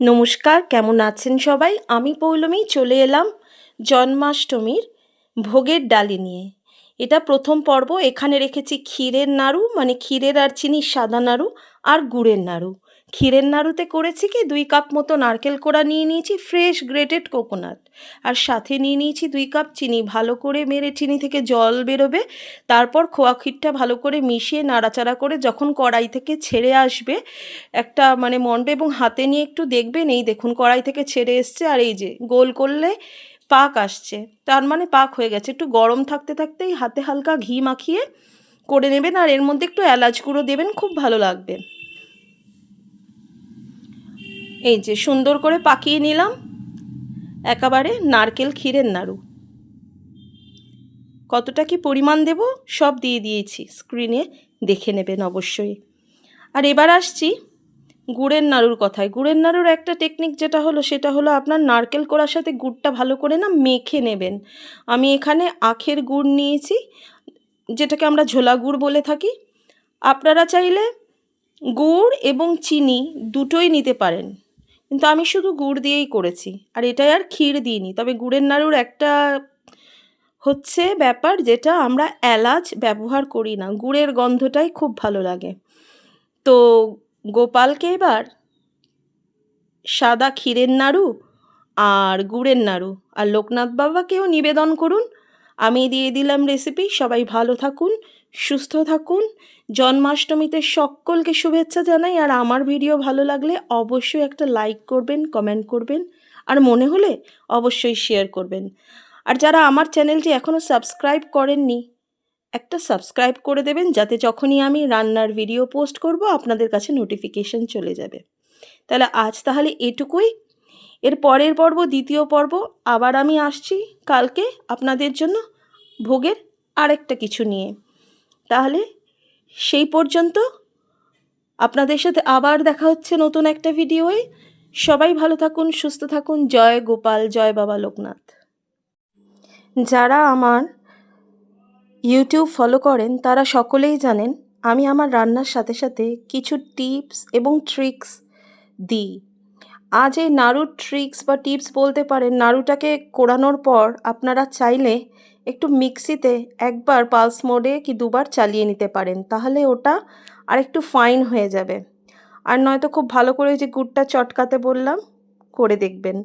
নমস্কার, কেমন আছেন সবাই? আমি পৌলমী, চলে এলাম জন্মাষ্টমীর ভোগের ডালি নিয়ে। এটা প্রথম পর্ব। এখানে রেখেছি ক্ষীরের নাড়ু মানে ক্ষীরের আর চিনি সাদা নাড়ু আর গুড়ের নাড়ু। ক্ষীরের নাড়ুতে করেছি কি, দুই কাপ মতো নারকেল কোড়া নিয়ে নিয়েছি, ফ্রেশ গ্রেটেড কোকোনাট। আর সাথে নিয়ে নিয়েছি দুই কাপ চিনি, ভালো করে মেরে চিনি থেকে জল বেরোবে, তারপর খোয়া ক্ষীরটা ভালো করে মিশিয়ে নাড়াচাড়া করে যখন কড়াই থেকে ছেড়ে আসবে, একটা মানে মন্ডে এবং হাতে নিয়ে একটু দেখবেন, এই দেখুন কড়াই থেকে ছেড়ে এসছে, আর এই যে গোল করলে পাক আসছে। তার মানে পাক হয়ে গেছে। একটু গরম থাকতে থাকতেই হাতে হালকা ঘি মাখিয়ে করে নেবেন, আর এর মধ্যে একটু এলাচ গুঁড়ো দেবেন, খুব ভালো লাগবে। এই যে সুন্দর করে পাকিয়ে নিলাম। একেবারে নারকেল ক্ষীরের নাড়ু। কতটা কি পরিমাণ দেব সব দিয়ে দিয়েছি। স্ক্রিনে দেখে নেবেন অবশ্যই। আর এবার আসছি গুড়ের নাড়ুর কথায়। গুড়ের নাড়ুর একটা টেকনিক যেটা হলো, সেটা হলো আপনার নারকেল কোড়ার সাথে গুড়টা ভালো করে না মেখে নেবেন। আমি এখানে আখের গুড় নিয়েছি, যেটাকে আমরা ঝোলা গুড় বলে থাকি। আপনারা চাইলে গুড় এবং চিনি দুটোই নিতে পারেন। কিন্তু আমি শুধু গুড় দিয়েই করেছি। আর এটাই আর ক্ষীর দিইনি। তবে গুড়ের নাড়ুর একটা হচ্ছে ব্যাপার যেটা আমরা এলাচ ব্যবহার করি না। গুড়ের গন্ধটাই খুব ভালো লাগে। তো গোপালকে এবার সাদা ক্ষীরের নাড়ু আর গুড়ের নাড়ু। আর লোকনাথ বাবাকেও নিবেদন করুন আমি দিয়ে দিলাম রেসিপি সবাই ভালো থাকুন, সুস্থ থাকুন। জন্মাষ্টমীতে সকলকে শুভেচ্ছা জানাই, আর আমার ভিডিও ভালো লাগলে অবশ্যই একটা লাইক করবেন কমেন্ট করবেন, আর মনে হলে অবশ্যই শেয়ার করবেন। আর যারা আমার চ্যানেলটি এখনও সাবস্ক্রাইব করেননি, একটা সাবস্ক্রাইব করে দেবেন, যাতে যখনই আমি রান্নার ভিডিও পোস্ট করব, আপনাদের কাছে নোটিফিকেশন চলে যাবে। তাহলে আজ তাহলে এটুকুই। এর পরের পর্ব, দ্বিতীয় পর্ব, আবার আমি আসছি কালকে আপনাদের জন্য ভোগের আরেকটা কিছু নিয়ে। তাহলে সেই পর্যন্ত আপনাদের সাথে আবার দেখা হচ্ছে নতুন একটা ভিডিওয়ে। সবাই ভালো থাকুন, সুস্থ থাকুন। জয় গোপাল, জয় বাবা লোকনাথ। যারা আমার ইউটিউব ফলো করেন, তারা সকলেই জানেন, আমি আমার রান্নার সাথে সাথে কিছু টিপস এবং ট্রিক্স দিই। আজ এই নাড়ুর ট্রিক্স বা টিপস বলতে পারেন, নাড়ুটাকে কোড়ানোর পর আপনারা চাইলে একটু মিক্সিতে একবার পালস মোডে কি দুবার চালিয়ে নিতে পারেন, তাহলে ওটা আর একটু ফাইন হয়ে যাবে। আর নয়তো খুব ভালো করে যে গুড়টা চটকাতে বললাম, করে দেখবেন।